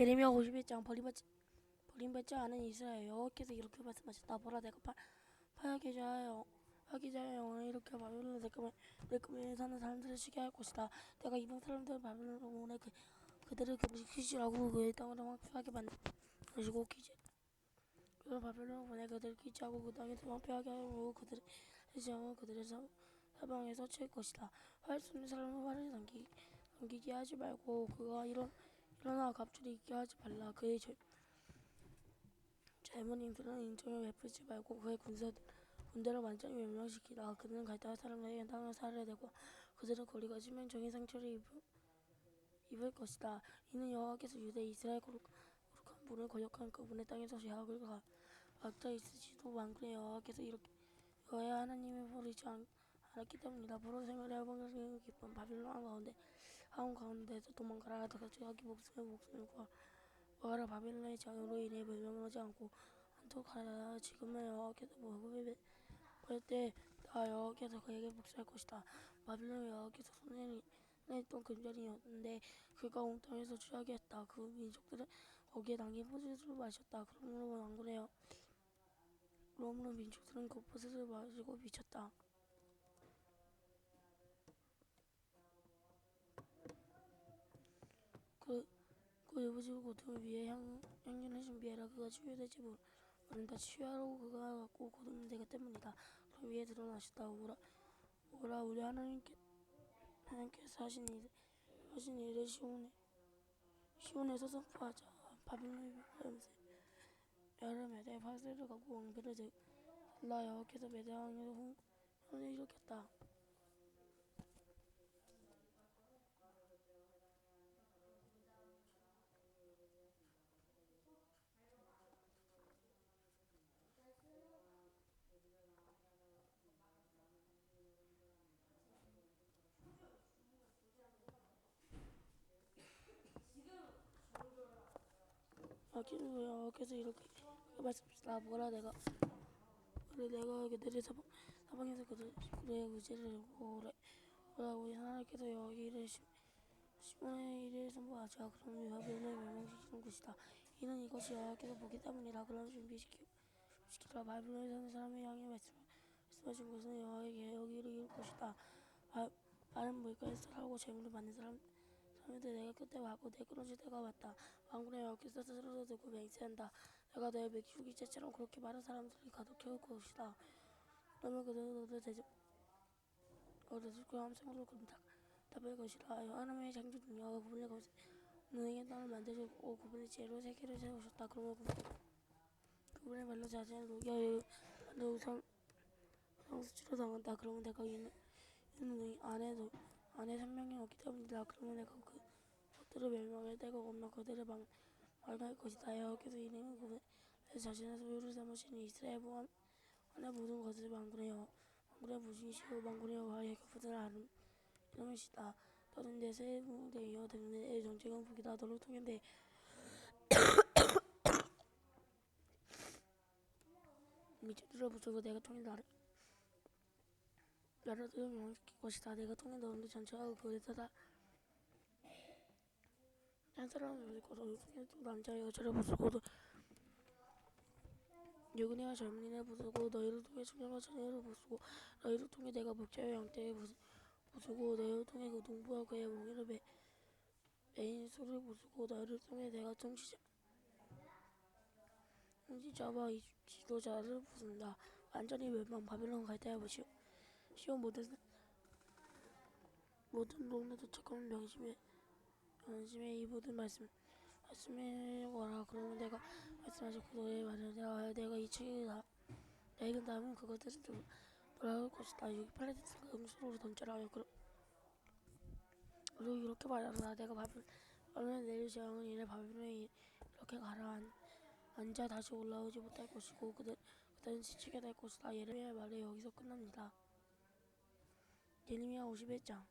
예레미야 51장 버림받지 버림받지 않은 이스라엘 여호와께서 이렇게 말씀하셨다 보라 내가 파, 파하게 자하여 영원히 이렇게 바벨론을 내꿈에 내꿈에 사는 사람들을 쉬게 할 것이다. 내가 이방 사람들을 바벨론으로 보내 그, 그들을 금식시키라고 그의 땅을 황폐하게 만드시고 기지 그를 바벨론으로 보내 그들을 기지하고 그 땅에서 황폐하게 하고 그들을 해지하고 그들을 사, 사방에서 칠 것이다. 활 쏘는 사람은 활을 남기, 남기게 하지 말고 그가 이런 일어나 갑줄이 있게 하지 말라. 그의 젊, 젊은이들은 인정을 베풀지 말고 그의 군사 군대를 완전히 멸망시키라. 그는 갈대아 사람에게 땅을 살해내고 그들은 거리가 치명적인 상처를 입을, 입을 것이다. 이는 여호와께서 유대 이스라엘 거룩한 분을 거역한 그분의 땅에서 제약을 가 악자 있으시도 만군의 여호와께서 이렇게 여호와 하나님의 버리지 않, 않았기 때문이다. 보로 생활의 해방을 기쁜 바빌론 가운데 하운 가운데서 도망가라. 자기 목숨의 목숨을 구하- 구하라. 바빌론의 장으로 인해 멸망하지 않고 하라. 지금은 여호와께서 모압을 볼때나 여호와께서 그에게 복수할 것이다. 바빌론 여호와께서 손에 냈던 금전이었는데 그가 온 땅에서 취하게 했다. 그 민족들은 거기에 당긴 포도주를 마셨다. 그러므로 왕군의 그러므로 민족들은 그 포도주를 마시고 미쳤다. 그, 그 여부지고 고통을 위해 향, 향년을 준비해라. 그가 치유될지 모른다. 치유하라고 그가 갖고 고통은 내가 때문이다. 그럼 위에 드러나셨다. 오라, 오라 우리 하나님께, 하나님께서 하신 일, 하신 일을 시온에, 시온에서 선포하자. 바빌론의 밤새 여름에 내 파수를 갖고 왕비를 들라 여호와께서 메대왕의 혼을 일으켰다. 여기는 여호와께서 이렇게 말씀하시다 보라 내가 그래 내가 그들의 사방, 사방에서 그의 의지를 오래 오라 우리 하나님께서 여기를 시- 시몬의 일을 선포하자. 그럼 여호와를 멸망시키는 것이다. 이는 이것이 여호와께서 보기 때문이라 그럼 준비시키 시키라. 바빌론에 사는 사람을 향해 말씀 말씀하신 것은 여호와의 여기를 이룰 것이다. 바, 마른 물가에서 살고 재물을 받는 사람 사람들 내가 그때 와고 내 끊어질 때가 왔다. 왕군의 여호께서 스스로 두고 맹세한다. 내가 내 맥주기 때처럼 그렇게 많은 사람들이 가득 해 올 것이다. 그러면 너를 대접 죽고 함성으로 금다 답할 것이라. 하나님의 창조주 여호와 그분의 것을 너에게 땅을 만드시고 그분의 지혜로 세계를 세우셨다. 그러면 그분, 그분의 발로 자신을 녹여 만든 우상 상수치로 당한다. 그러면 내가 이는 이는 안에 너 안에 생명이 없기 때문이다. 그러면 내가 그 그들을 멸망할 때가 오면 그들을 막 말할 것이다. 여호께서 이름은 그분의 자신의 소유를 삼으시니 이스라엘 보안 안에 모든 것을 여호와 망군의 부신이시고 망군의 여호와의 그분을 아는 이름이시다. 너는 내 새해 무대이여 내 정직은 북이다. 너를 통해 내 미치들을 부수고 내가 통해 나를 나라도 명시킬 것이다. 내가 통해 너를 전체하고 그에서 다한 사람을 너를 통해 또 남자 여자를 부수고 너 유근이와 젊은이를 부수고 너희를 통해 청년과 처녀를 부수고 너희를 통해 내가 목자와 양떼를 부수, 부수고 너희를 통해 그 농부와 그의 몽이를 매, 매인 소를 부수고 너희를 통해 내가 통치자 통치자와 이 지도자를 부순다. 완전히 멸망 바빌론 갈대아 보시오. 시온 모든 모든 동네 도 착한 명심에 명심에 이 모든 말씀 말씀해 거라. 그러면 내가 말씀하셨고 너의 말을 내가 이 책이 다 내가 다음은 그것들을 좀 돌아올 것이다. 여기 팔레티스가 음수로 던져라 그리고 이렇게 말하라. 내가 바빌 바빌론 내릴 재앙은 이래 바빌론에 이렇게 가라앉 앉아 다시 올라오지 못할 것이고 그들 그들은 지치게 될 것이다. 예레미야의 말이 여기서 끝납니다 예레미야 51장